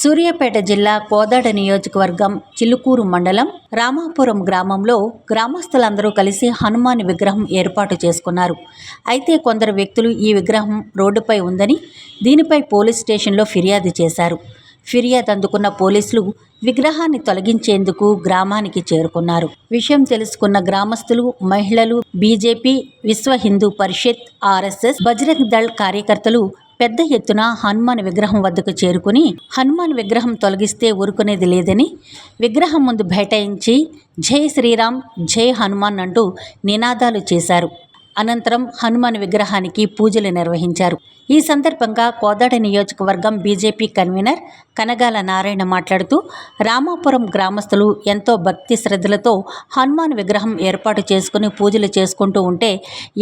సూర్యాపేట జిల్లా కోదాడ నియోజకవర్గం చిలుకూరు మండలం రామాపురం గ్రామంలో గ్రామస్తులందరూ కలిసి హనుమాన్ విగ్రహం ఏర్పాటు చేసుకున్నారు. అయితే కొందరు వ్యక్తులు ఈ విగ్రహం రోడ్డుపై ఉందని దీనిపై పోలీస్ స్టేషన్లో ఫిర్యాదు చేశారు. ఫిర్యాదు అందుకున్న పోలీసులు విగ్రహాన్ని తొలగించేందుకు గ్రామానికి చేరుకున్నారు. విషయం తెలుసుకున్న గ్రామస్తులు మహిళలు బీజేపీ విశ్వ హిందూ పరిషత్ ఆర్ఎస్ఎస్ బజరంగ్ దళ్ కార్యకర్తలు పెద్ద ఎత్తున హనుమాన్ విగ్రహం వద్దకు చేరుకుని హనుమాన్ విగ్రహం తొలగిస్తే ఊరుకునేది లేదని విగ్రహం ముందు బైఠాయించి జై శ్రీరామ్ జై హనుమాన్ అంటూ నినాదాలు చేశారు. అనంతరం హనుమాన్ విగ్రహానికి పూజలు నిర్వహించారు. ఈ సందర్భంగా కోదాడ నియోజకవర్గం బీజేపీ కన్వీనర్ కనగాల నారాయణ మాట్లాడుతూ రామాపురం గ్రామస్తులు ఎంతో భక్తి శ్రద్ధలతో హనుమాన్ విగ్రహం ఏర్పాటు చేసుకుని పూజలు చేసుకుంటూ ఉంటే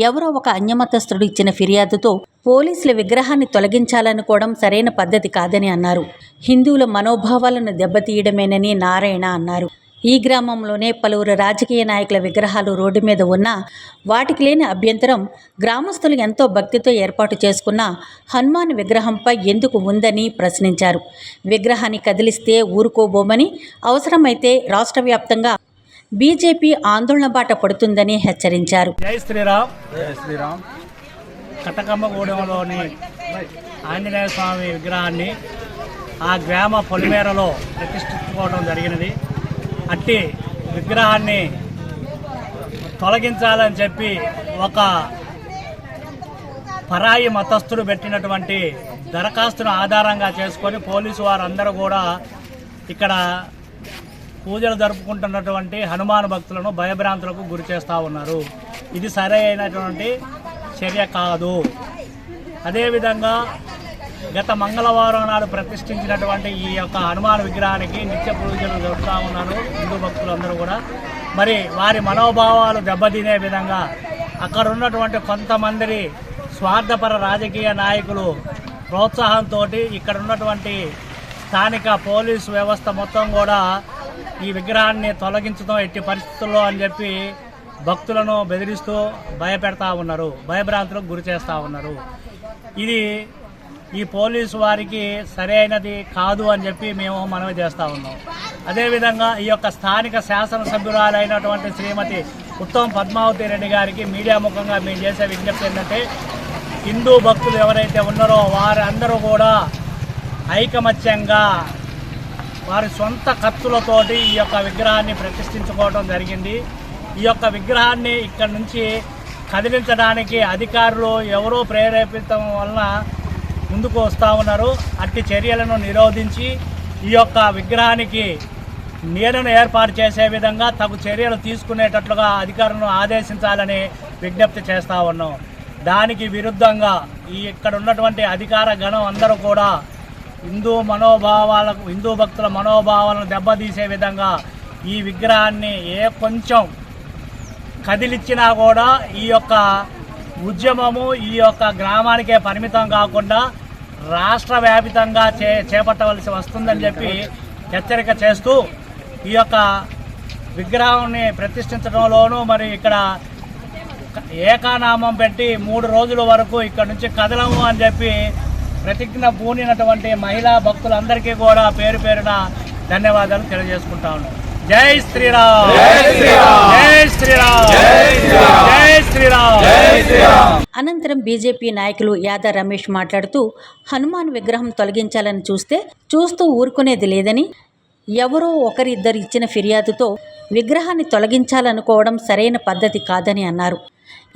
ఎవరో ఒక అన్యమతస్థుడు ఇచ్చిన ఫిర్యాదుతో పోలీసుల విగ్రహాన్ని తొలగించాలనుకోవడం సరైన పద్ధతి కాదని అన్నారు. హిందువుల మనోభావాలను దెబ్బతీయడమేనని నారాయణ అన్నారు. ఈ గ్రామంలోనే పలువురు రాజకీయ నాయకుల విగ్రహాలు రోడ్డు మీద ఉన్నా వాటికి లేని అభ్యంతరం గ్రామస్తులు ఎంతో భక్తితో ఏర్పాటు చేసుకున్న హనుమాన్ విగ్రహంపై ఎందుకు ఉందని ప్రశ్నించారు. విగ్రహాన్ని కదిలిస్తే ఊరుకోబోమని అవసరమైతే రాష్ట్ర వ్యాప్తంగా బీజేపీ ఆందోళన బాట పడుతుందని హెచ్చరించారు. జై శ్రీరామ్. జై శ్రీరామ్. కటకమ్మగూడెంలోని ఆంజనేయ స్వామి విగ్రహాన్ని ఆ గ్రామ పొలిమేరలో ప్రతిష్ఠించుకోవడం జరిగినది. అట్టి విగ్రహాన్ని తొలగించాలని చెప్పి ఒక పరాయి మతస్థుడు పెట్టినటువంటి దరఖాస్తును ఆధారంగా చేసుకొని పోలీసు వారందరూ కూడా ఇక్కడ పూజలు జరుపుకుంటున్నటువంటి హనుమాన్ భక్తులను భయభ్రాంతులకు గురి చేస్తూ ఉన్నారు. ఇది సరైనటువంటి చర్య కాదు. అదేవిధంగా గత మంగళవారం నాడు ప్రతిష్ఠించినటువంటి ఈ యొక్క హనుమాన్ విగ్రహానికి నిత్య పూజలు జరుపుతూ ఉన్నారు హిందూ భక్తులందరూ కూడా. మరి వారి మనోభావాలు దెబ్బతినే విధంగా అక్కడ ఉన్నటువంటి కొంతమంది స్వార్థపర రాజకీయ నాయకులు ప్రోత్సాహంతో ఇక్కడ ఉన్నటువంటి స్థానిక పోలీసు వ్యవస్థ మొత్తం కూడా ఈ విగ్రహాన్ని తొలగించడం ఎట్టి పరిస్థితుల్లో అని చెప్పి భక్తులను బెదిరిస్తూ భయపెడతా ఉన్నారు భయభ్రాంతులకు గురి చేస్తూ ఉన్నారు. ఇది ఈ పోలీసు వారికి సరైనది కాదు అని చెప్పి మేము మనవి చేస్తూ ఉన్నాం. అదేవిధంగా ఈ యొక్క స్థానిక శాసనసభ్యురాలైనటువంటి శ్రీమతి ఉత్తమ్ పద్మావతి రెడ్డి గారికి మీడియా ముఖంగా మేము చేసే విజ్ఞప్తి ఏంటంటే హిందూ భక్తులు ఎవరైతే ఉన్నారో వారందరూ కూడా ఐకమత్యంగా వారి సొంత ఖర్చులతోటి ఈ యొక్క విగ్రహాన్ని ప్రతిష్ఠించుకోవడం జరిగింది. ఈ యొక్క విగ్రహాన్ని ఇక్కడ నుంచి కదిలించడానికి అధికారులు ఎవరో ప్రేరేపితం వలన ముందుకు వస్తూ ఉన్నారు. అట్టి చర్యలను నిరోధించి ఈ యొక్క విగ్రహానికి నీడను ఏర్పాటు చేసే విధంగా తగు చర్యలు తీసుకునేటట్లుగా అధికారులను ఆదేశించాలని విజ్ఞప్తి చేస్తూ ఉన్నాం. దానికి విరుద్ధంగా ఈ ఇక్కడ ఉన్నటువంటి అధికార గణం అందరూ కూడా హిందూ మనోభావాలకు హిందూ భక్తుల మనోభావాలను దెబ్బతీసే విధంగా ఈ విగ్రహాన్ని ఏ కొంచెం కదిలిచ్చినా కూడా ఈ యొక్క ఉద్యమము ఈ యొక్క గ్రామానికే పరిమితం కాకుండా రాష్ట్ర వ్యాపితంగా చే చేపట్టవలసి వస్తుందని చెప్పి హెచ్చరిక చేస్తూ ఈ యొక్క విగ్రహాన్ని ప్రతిష్ఠించడంలోనూ మరి ఇక్కడ ఏకానామం పెట్టి మూడు రోజుల వరకు ఇక్కడ నుంచి కదలము అని చెప్పి ప్రతిజ్ఞ పూనినటువంటి మహిళా భక్తులందరికీ కూడా పేరు పేరున ధన్యవాదాలు తెలియజేసుకుంటా ఉన్నాను జై శ్రీరామ్. జై శ్రీరామ్. జై శ్రీరామ్. అనంతరం బీజేపీ నాయకులు యాదా రమేష్ మాట్లాడుతూ హనుమాన్ విగ్రహం తొలగించాలని చూస్తే చూస్తూ ఊరుకునేది లేదని ఎవరో ఒకరిద్దరు ఇచ్చిన ఫిర్యాదుతో విగ్రహాన్ని తొలగించాలనుకోవడం సరైన పద్ధతి కాదని అన్నారు.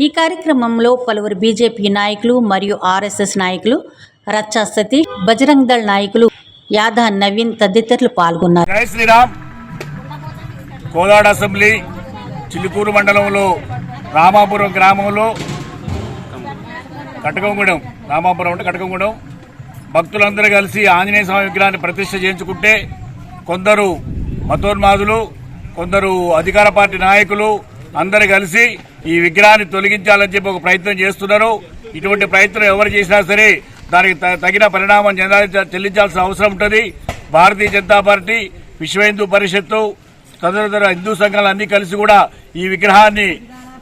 ఈ కార్యక్రమంలో పలువురు బీజేపీ నాయకులు మరియు ఆర్ఎస్ఎస్ నాయకులు రచ్చా సతీష్ బజరంగ్ దళ్ నాయకులు యాదా నవీన్ తదితరులు పాల్గొన్నారు. జై శ్రీరామ్. కోదాడ అసెంబ్లీ చిలుకూరు మండలంలో రామాపురం గ్రామంలో కటకంగూడెం రామాపురం అంటే కటకంగూడెం. భక్తులందరూ కలిసి ఆంజనేయ స్వామి విగ్రహాన్ని ప్రతిష్ట చేయించుకుంటే కొందరు మతోన్మాదులు కొందరు అధికార పార్టీ నాయకులు అందరు కలిసి ఈ విగ్రహాన్ని తొలగించాలని చెప్పి ఒక ప్రయత్నం చేస్తున్నారు. ఇటువంటి ప్రయత్నం ఎవరు చేసినా సరే దానికి త- తగిన పరిణామం చెందాలి- చెల్లించాల్సిన అవసరం ఉంటుంది. భారతీయ జనతా పార్టీ విశ్వ హిందూ పరిషత్తు తదితర హిందూ సంఘాలు అన్ని కలిసి కూడా ఈ విగ్రహాన్ని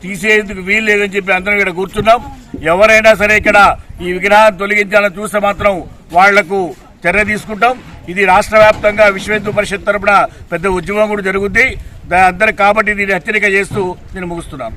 తీసేందుకు వీలు లేదని చెప్పి అందరం ఇక్కడ కూర్చున్నాం. ఎవరైనా సరే ఇక్కడ ఈ విగ్రహాన్ని తొలగించాలని చూస్తే మాత్రం వాళ్ళకు చర్య తీసుకుంటాం. ఇది రాష్ట్ర వ్యాప్తంగా విశ్వ హిందూ పరిషత్ తరపున పెద్ద ఉద్యమం కూడా జరుగుద్ది. అందరూ అందరికి కాబట్టి దీన్ని హెచ్చరిక చేస్తూ నేను ముగిస్తున్నాను